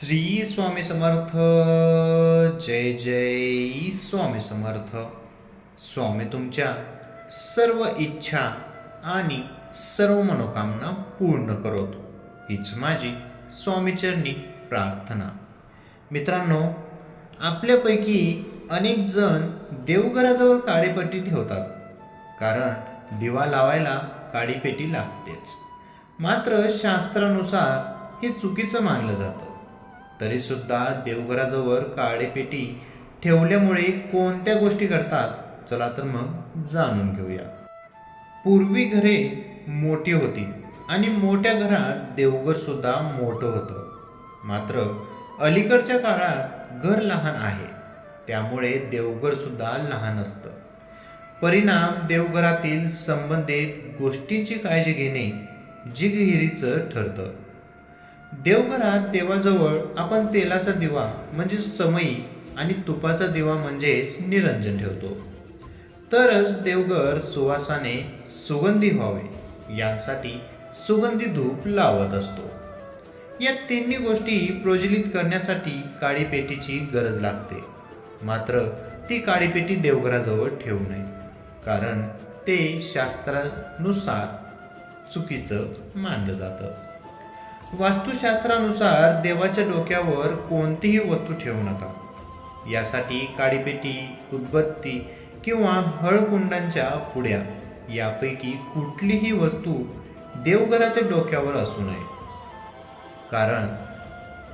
श्री स्वामी समर्थ जय जय स्वामी समर्थ. स्वामी तुमच्या सर्व इच्छा आणि सर्व मनोकामना पूर्ण करतो. हीच माझी स्वामीचरणी प्रार्थना. मित्रांनो आपल्यापैकी अनेक जण देवघराजवळ काळीपट्टी ठेवतात. कारण दिवा लावायला काळीपेटी लागतेच. मात्र शास्त्रानुसार हे चुकीचं मानलं जातं. तरीसुद्धा देवघराजवळ काळेपेटी ठेवल्यामुळे कोणत्या गोष्टी घडतात? चला तर मग जाणून घेऊया. पूर्वी घरे मोठी होती आणि मोठ्या घरात देवघर सुद्धा मोठं होतं. मात्र अलीकडच्या काळात घर लहान आहे. त्यामुळे देवघर सुद्धा लहान असतं. परिणाम देवघरातील संबंधित गोष्टींची काळजी घेणे जिगहिरीचं ठरतं. देवघरात देवाजवळ आपण तेलाचा दिवा म्हणजे समई आणि तुपाचा दिवा म्हणजेच निरंजन ठेवतो. तरच देवघर सुवासाने सुगंधी व्हावे यासाठी सुगंधी धूप लावत असतो. या तिन्ही गोष्टी प्रज्वलित करण्यासाठी काळी पेटीची गरज लागते. मात्र ती काळी पेटी देवघराजवळ ठेवू नये कारण ते शास्त्रानुसार चुकीचं मानलं जातं. वास्तुशास्त्रानुसार देवाच्या डोक्यावर कोणतीही वस्तू ठेवू नका. यासाठी काळीपेटी उदबत्ती किंवा हळकुंडांच्या पुड्या यापैकी कुठलीही वस्तू देवघराच्या डोक्यावर असू नये. कारण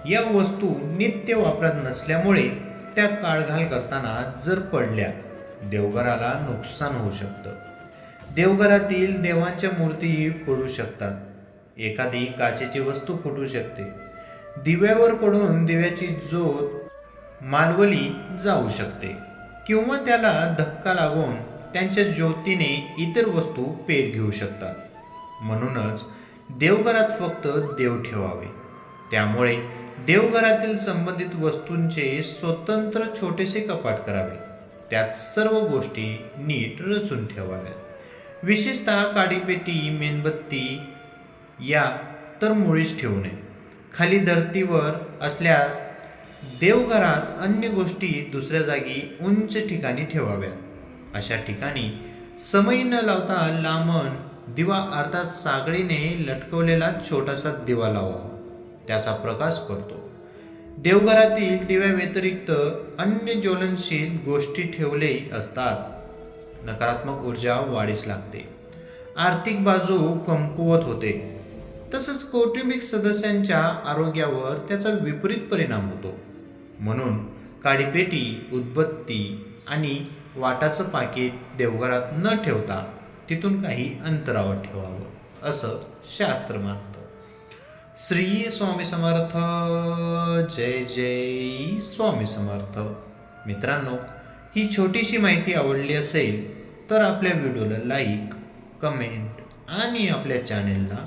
या वस्तू नित्य वापरात नसल्यामुळे त्या काळघाल करताना जर पडल्या देवघराला नुकसान होऊ शकतं. देवघरातील देवांच्या मूर्ती पडू शकतात. एखादी काचेची वस्तू फुटू शकते. दिव्यावर पडून दिव्याची ज्योत मालवली जाऊ शकते. किंवा त्याला धक्का लागून त्यांच्या ज्योतीने इतर वस्तू पेट घेऊ शकतात. म्हणूनच देवघरात फक्त देव ठेवावे. त्यामुळे देवघरातील संबंधित वस्तूंचे स्वतंत्र छोटेसे कपाट करावे. त्यात सर्व गोष्टी नीट रचून ठेवाव्यात. विशेषतः काडीपेटी मेणबत्ती या तर मुळीच ठेवू नये. खाली धर्तीवर असल्यास देवघरात अन्य गोष्टी दुसऱ्या जागी उंच ठिकाणी ठेवाव्यात. अशा ठिकाणी समय न लावता लांबण दिवा अर्थात सागळीने लटकवलेला छोटासा दिवा लावावा त्याचा प्रकाश पडतो. देवघरातील दिव्याव्यतिरिक्त अन्य ज्वलनशील गोष्टी ठेवले असतात. नकारात्मक ऊर्जा वाढीस लागते. आर्थिक बाजू कमकुवत होते. तसंच कौटुंबिक सदस्यांच्या आरोग्यावर त्याचा विपरीत परिणाम होतो. म्हणून काडीपेटी उदबत्ती आणि वाटाचं पाकिट देवघरात न ठेवता तिथून काही अंतरावर ठेवावं असं शास्त्र मानतं. श्री स्वामी समर्थ. जय जय स्वामी समर्थ. मित्रांनो ही छोटीशी माहिती आवडली असेल तर आपल्या व्हिडिओला लाईक कमेंट आणि आपल्या चॅनेलला